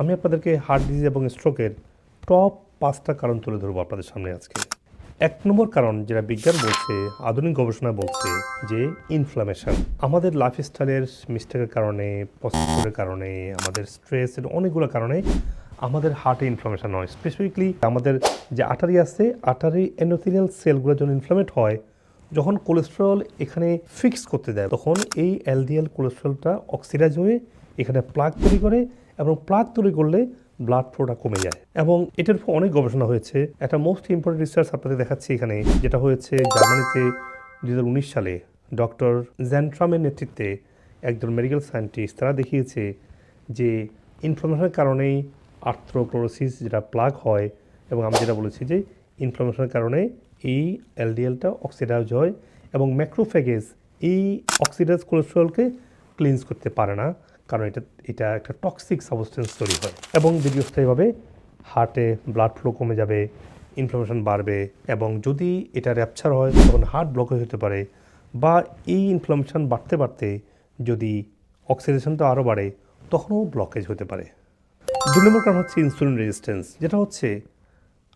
আমি আপনাদেরকে heart disease এবং স্ট্রোকের টপ পাঁচটা কারণ তুলে ধরবো আপনাদের সামনে আজকে। এক নম্বর কারণ যেটা বিজ্ঞান বলছে, আধুনিক গবেষণা বলছে, যে ইনফ্লামেশন আমাদের লাইফস্টাইলের মিস্টেকের কারণে প্রসেসরের কারণে, আমাদের স্ট্রেসের অনেকগুলো কারণে আমাদের হার্টে ইনফ্লামেশন হয়। স্পেসিফিকলি আমাদের যে আটারি আছে আটারি এন্ডোথিনিয়াল সেলগুলো যখন ইনফ্লামেট হয়, যখন কোলেস্টেরল এখানে ফিক্স করতে দেয়, তখন এই এলডিএল কোলেস্টেরলটা অক্সিডাইজ হয়ে এখানে প্লাগ তৈরি করে এবং প্লাগ তৈরি করলে ব্লাড ফ্লোটা কমে যায়। এবং এটার উপর অনেক গবেষণা হয়েছে। একটা মোস্ট ইম্পর্টেন্ট রিসার্চ আপনাদের দেখাচ্ছি এখানে, যেটা হয়েছে জার্মানিতে দু হাজার উনিশ সালে। ডক্টর জ্যান্ট্রামের নেতৃত্বে একজন মেডিকেল সায়েন্টিস্ট তারা দেখিয়েছে যে ইনফ্লামেশনের কারণেই আর্থ্রোক্লোরোসিস যেটা প্লাগ হয় এবং আমি যেটা বলেছি যে ইনফ্লামেশনের কারণে এই এলডিএলটা অক্সিডাইজ হয় এবং ম্যাক্রোফেগেজ এই অক্সিডাইজ কোলেস্ট্রলকে ক্লিনজ করতে পারে না, কারণ এটা এটা একটা টক্সিক সাবস্টেন্স তৈরি হয়। এবং দীর্ঘস্থায়ীভাবে হার্টে ব্লাড ফ্লো কমে যাবে ইনফ্লামেশন বাড়বে, এবং যদি এটা র্যাপচার হয়, তখন হার্ট ব্লকেজ হতে পারে, বা এই ইনফ্লামেশন বাড়তে বাড়তে যদি অক্সিডেশনটা আরও বাড়ে, তখনও ব্লকেজ হতে পারে। দুই নম্বর কারণ হচ্ছে ইনসুলিন রেজিস্ট্যান্স যেটা হচ্ছে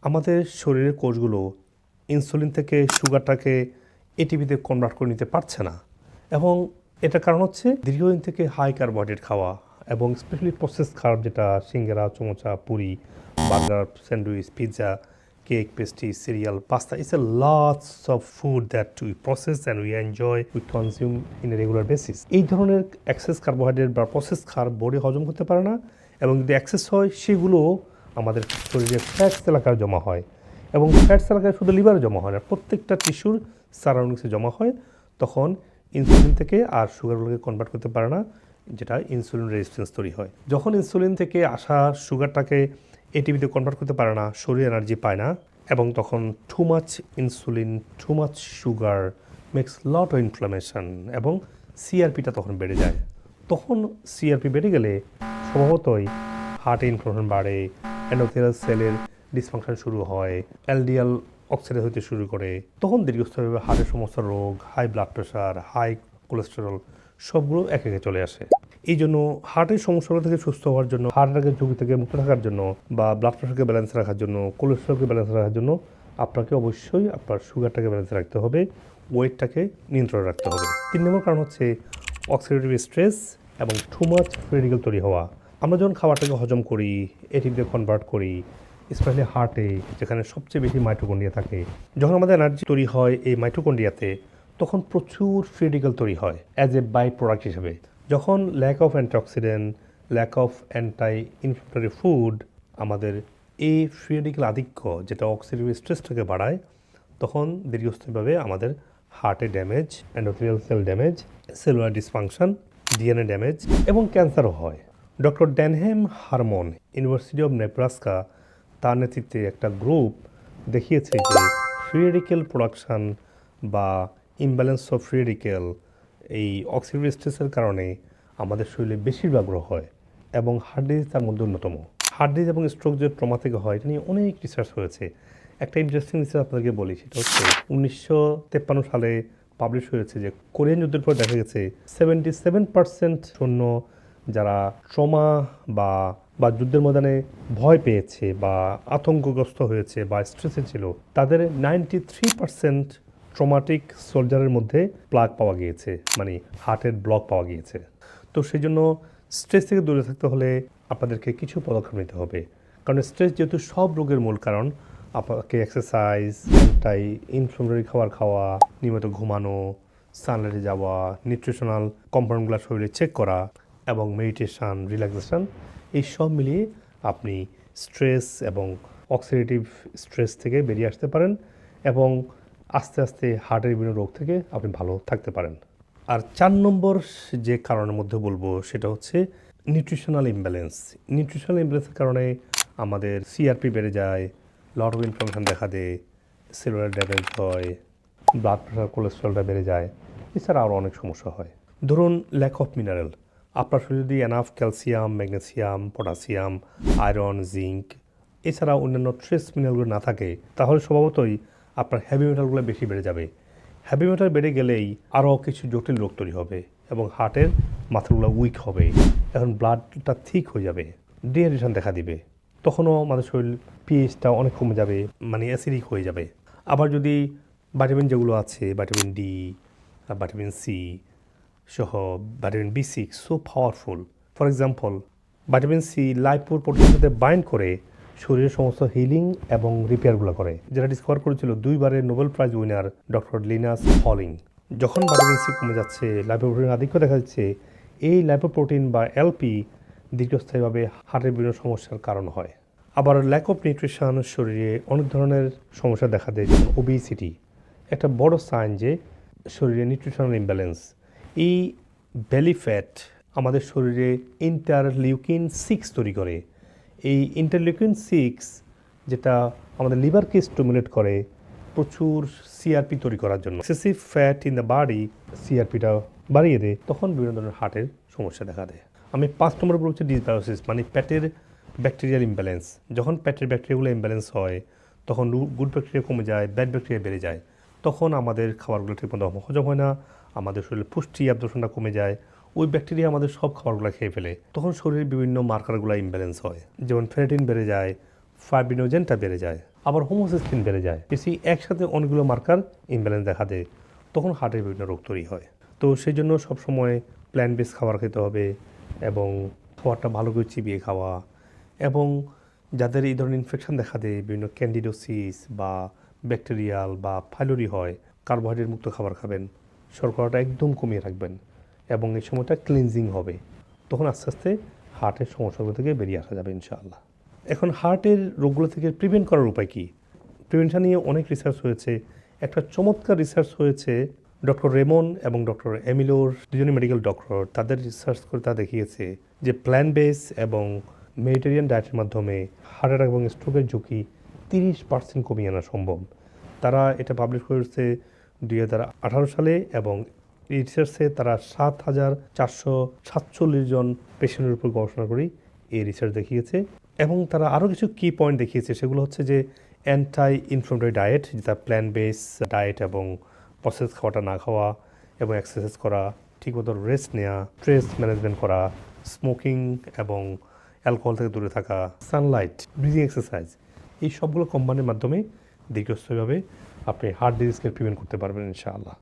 আমাদের শরীরের কোষগুলো ইনসুলিন থেকে সুগারটাকে এটিভিতে কনভার্ট করে নিতে পারছে না, এবং এটার কারণ হচ্ছে দীর্ঘদিন থেকে হাই কার্বোহাইড্রেট খাওয়া এবং স্পেশালি প্রসেস খাবার যেটা সিঙ্গারা, চমচা, puri, burger, sandwich, pizza cake pastry cereal pasta it's a lots of food that we process and we enjoy we consume in regular basis এই ধরনের অ্যাক্সেস কার্বোহাইড্রেট বা প্রসেস খার body হজম করতে পারে না এবং যদি অ্যাক্সেস হয়, সেগুলো আমাদের শরীরে ফ্যাটস এলাকায় জমা হয় এবং ফ্যাটস এলাকায় শুধু লিভারে জমা হয় না, প্রত্যেকটা টিস্যুর সারাউন্ডিংসে জমা হয়, তখন ইনসুলিন থেকে আর সুগারগুলোকে কনভার্ট করতে পারে না, যেটা ইনসুলিন রেজিস্ট্যান্স তৈরি হয়। যখন ইনসুলিন থেকে আসা সুগারটাকে এটিভিতে কনভার্ট করতে পারে না, শরীর এনার্জি পায় না, এবং তখন too much insulin too much sugar makes lot of inflammation এবং সিআরপিটা তখন বেড়ে যায়। তখন সিআরপি বেড়ে গেলে স্বভাবতই হার্টে ইনফ্লামেশন বাড়ে এন্ডোথেরাল সেলের ডিসফাংশন শুরু হয় এলডিএল অক্সিডেজ হতে শুরু করে তখন দীর্ঘস্থায়ীভাবে হার্টের সমস্ত রোগ high blood pressure high cholesterol সবগুলো এক একে চলে আসে। এই জন্য হার্টের সমস্যাগুলো থেকে সুস্থ হওয়ার জন্য হার্ট অ্যাটাকের ঝুঁকি থেকে মুক্ত থাকার জন্য বা ব্লাড প্রেশারকে ব্যালেন্স রাখার জন্য কোলেস্টেরলকে ব্যালেন্স রাখার জন্য আপনাকে অবশ্যই আপনার সুগারটাকে ব্যালেন্স রাখতে হবে ওয়েটটাকে নিয়ন্ত্রণে রাখতে হবে। তিন নম্বর কারণ হচ্ছে অক্সিডেটিভ স্ট্রেস এবং টু মাচ ফ্রিডিক্যাল তৈরি হওয়া। আমরা যখন খাবারটাকে হজম করি এটিভিতে কনভার্ট করি স্পেশালি হার্টে, যেখানে সবচেয়ে বেশি মাইটোকন্ডিয়া থাকে। যখন আমাদের এনার্জি তৈরি হয় এই মাইটোকন্ডিয়াতে তখন প্রচুর ফ্রিডিক্যাল তৈরি হয় অ্যাজ এ বাই প্রোডাক্ট হিসেবে। যখন lack of antioxidant lack of anti inflammatory food আমাদের এই ফ্রিডিক্যাল আধিক্য, যেটা অক্সিডেটিভ স্ট্রেসটাকে বাড়ায়, তখন দীর্ঘস্থায়ীভাবে আমাদের হার্টে damage endothelial cell damage cellular dysfunction DNA damage এবং ক্যান্সারও হয়। Doctor Denham Harman university of Nebraska তার নেতৃত্বে একটা গ্রুপ দেখিয়েছে যে ফ্রি রেডিকেল প্রোডাকশান বা ইমব্যালেন্স অফ ফ্রি রেডিকেল এই অক্সিডেটিভ স্ট্রেসের কারণে আমাদের শরীরে বেশিরভাগ রোগ হয় এবং হার্ট ডিজিজ তার মধ্যে অন্যতম। হার্ট ডিজিজ এবং স্ট্রোক যে ট্রমা থেকে হয়, এটা নিয়ে অনেক রিসার্চ হয়েছে। একটা ইন্টারেস্টিং রিসার্চ আপনাদেরকে বলি, সেটা হচ্ছে উনিশশো তেপ্পান্ন সালে পাবলিশ হয়েছে যে কোরিয়ান যুদ্ধের পর দেখা গেছে সেভেন্টি সেভেন পার্সেন্ট সৈন্য যারা ট্রমা বা বা যুদ্ধের ময়দানে ভয় পেয়েছে বা আতঙ্কগ্রস্ত হয়েছে বা স্ট্রেসে ছিল, তাদের নাইনটি থ্রি পার্সেন্ট ট্রমাটিক সোলজারের মধ্যে প্লাগ পাওয়া গিয়েছে মানে হার্টের ব্লক পাওয়া গিয়েছে। তো সেই জন্য স্ট্রেস থেকে দূরে থাকতে হলে আপনাদেরকে কিছু পদক্ষেপ নিতে হবে। কারণ স্ট্রেস যেহেতু সব রোগের মূল কারণ, আপনাকে এক্সারসাইজ তাই ইনফ্লামেটরি খাবার খাওয়া, নিয়মিত ঘুমানো সানলাইটে যাওয়া নিউট্রিশনাল কম্পাউন্ডগুলো শরীরে চেক করা, এবং মেডিটেশন রিল্যাক্সেশন এই সব মিলিয়ে আপনি স্ট্রেস এবং অক্সিডেটিভ স্ট্রেস থেকে বেরিয়ে আসতে পারেন এবং আস্তে আস্তে হার্টের বিভিন্ন রোগ থেকে আপনি ভালো থাকতে পারেন। আর চার নম্বর যে কারণের মধ্যে বলব সেটা হচ্ছে নিউট্রিশনাল ইমব্যালেন্স নিউট্রিশনাল ইমব্যালেন্সের কারণে আমাদের সিআরপি বেড়ে যায় লট অফ ইনফ্লামেশন দেখা দেয় সেলুলার ড্যামেজ হয় ব্লাড প্রেশার কোলেস্ট্রলটা বেড়ে যায়, এছাড়া আরও অনেক সমস্যা হয়। ধরুন ল্যাক অফ মিনারেল আপনার শরীরে যদি enough calcium magnesium potassium iron zinc এছাড়া অন্যান্য ট্রেস মিনারেলগুলো না থাকে, তাহলে স্বভাবতই আপনার হ্যাভি মেটালগুলো বেশি বেড়ে যাবে। হ্যাভি মেটাল বেড়ে গেলেই আরও কিছু জটিল রোগ তৈরি হবে এবং হার্টের মাথাগুলো উইক হবে এখন ব্লাডটা ঠিক হয়ে যাবে ডিহাইড্রেশন দেখা দিবে, তখনও আমাদের শরীর পিএইচটা অনেক কমে যাবে মানে অ্যাসিডিক হয়ে যাবে। আবার যদি ভিটামিন যেগুলো আছে ভিটামিন ডি ভিটামিন সি সহ vitamin B six so powerful for example vitamin C লাইপোর প্রোটিনের সাথে বাইন্ড করে শরীরের সমস্ত হিলিং এবং রিপেয়ারগুলো করে। যেটা ডিসকভার করেছিল দুইবারের Nobel prize winner doctor Linus Pauling যখন ভিটামিন সি কমে যাচ্ছে লাইপোপ্রোটিন আধিক্য দেখা যাচ্ছে, এই লাইপোপ্রোটিন বা এলপি দীর্ঘস্থায়ীভাবে হার্টের বিভিন্ন সমস্যার কারণ হয়। আবার ল্যাক অফ নিউট্রিশন শরীরে অনেক ধরনের সমস্যা দেখা দেয়, যেমন ওবিসিটি একটা বড় সাইন যে শরীরে নিউট্রিশনাল ইমব্যালেন্স এই বেলি ফ্যাট আমাদের শরীরে ইন্টারলিউকিন সিক্স তৈরি করে। এই ইন্টারলিউকিন সিক্স যেটা আমাদের লিভারকে স্টিমুলেট করে প্রচুর সিআরপি তৈরি করার জন্য। Excessive fat in the body সিআরপিটা বাড়িয়ে দেয়, তখন বিভিন্ন ধরনের হার্টের সমস্যা দেখা দেয়। আমি পাঁচ নম্বর বলছি ডিসবায়োসিস মানে পেটের ব্যাকটেরিয়াল ইমব্যালেন্স যখন পেটের ব্যাকটেরিয়াগুলো ইমব্যালেন্স হয়, তখন গুড ব্যাকটেরিয়া কমে যায় ব্যাড ব্যাকটেরিয়া বেড়ে যায়। তখন আমাদের খাবারগুলো ঠিকমতো হজম হয় না আমাদের শরীরে পুষ্টি অ্যাবজর্শনটা কমে যায়, ওই ব্যাকটেরিয়া আমাদের সব খাবারগুলো খেয়ে ফেলে। তখন শরীরের বিভিন্ন মার্কারগুলো ইমব্যালেন্স হয়। যেমন ফেরেটিন বেড়ে যায় ফাইব্রিনোজেনটা বেড়ে যায়, আবার হোমোসিস্টিন বেড়ে যায়। বেশি একসাথে অনেকগুলো মার্কার ইমব্যালেন্স দেখা দেয়, তখন হার্টের বিভিন্ন রোগ তৈরি হয়। তো সেই জন্য সবসময় প্ল্যান বেস খাবার খেতে হবে এবং খাবারটা ভালো করে চিবিয়ে খাওয়া এবং যাদের এই ধরনের ইনফেকশন দেখা দেয়, বিভিন্ন ক্যান্ডিডোসিস বা ব্যাকটেরিয়াল বা ফাইলোরি হয় কার্বোহাইড্রেট মুক্ত খাবার খাবেন। শর্করাটা একদম কমিয়ে রাখবেন এবং এই সময়টা ক্লিনজিং হবে। তখন আস্তে আস্তে হার্টের সমস্যাগুলো থেকে বেরিয়ে আসা যাবে ইনশাআল্লাহ। এখন হার্টের রোগগুলো থেকে প্রিভেন্ট করার উপায় কী? প্রিভেনশন নিয়ে অনেক রিসার্চ হয়েছে। একটা চমৎকার রিসার্চ হয়েছে ডক্টর রেমন এবং ডক্টর এমিলোর দুজনই মেডিকেল ডক্টর তাদের রিসার্চ করে তা দেখিয়েছে যে প্ল্যান বেস এবং মেডিটেরিয়ান ডায়েটের মাধ্যমে হার্ট অ্যাটাক এবং স্ট্রোকের ঝুঁকি তিরিশ পার্সেন্ট কমিয়ে আনা সম্ভব। তারা এটা পাবলিশ করেছে দুই হাজার আঠারো সালে এবং রিসার্চে তারা সাত হাজার চারশো সাতচল্লিশ জন পেশেন্টের উপর গবেষণা করেই এই রিসার্চ দেখিয়েছে এবং তারা আরও কিছু কি পয়েন্ট দেখিয়েছে, সেগুলো হচ্ছে যে অ্যান্টাই ইনফ্লামেটরি ডায়েট যেটা প্ল্যান বেস ডায়েট এবং প্রসেস খাওয়াটা না খাওয়া এবং এক্সারসাইজ করা, ঠিকমতো রেস্ট নেওয়া স্ট্রেস ম্যানেজমেন্ট করা স্মোকিং এবং অ্যালকোহল থেকে দূরে থাকা সানলাইট ব্রিদিং এক্সারসাইজ এই সবগুলো কোম্পানির মাধ্যমে দীর্ঘস্থায়ীভাবে আপনি হার্ট ডিজিজকে প্রিভেন্ট করতে পারবেন ইনশাআল্লাহ।